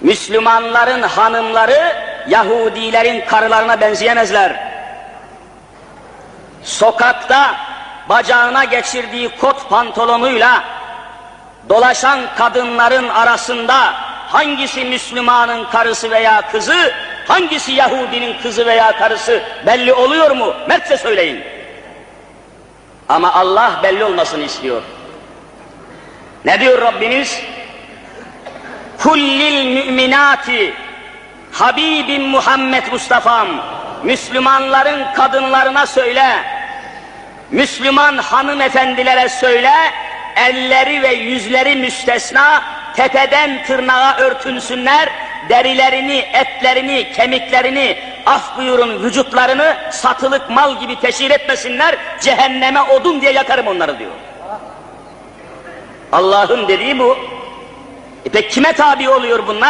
Müslümanların hanımları Yahudilerin karılarına benzeyemezler. Sokakta bacağına geçirdiği kot pantolonuyla dolaşan kadınların arasında hangisi Müslümanın karısı veya kızı, hangisi Yahudinin kızı veya karısı belli oluyor mu? Mertçe söyleyin. Ama Allah belli olmasını istiyor. Ne diyor Rabbimiz? Kullil müminati Habibim Muhammed Mustafa'm Müslümanların kadınlarına söyle Müslüman hanımefendilere söyle elleri ve yüzleri müstesna tepeden tırnağa örtünsünler derilerini, etlerini, kemiklerini, af buyurun vücutlarını satılık mal gibi teşhir etmesinler, cehenneme odun diye yakarım onları diyor. Allah'ın dediği bu. E peki kime tabi oluyor bunlar?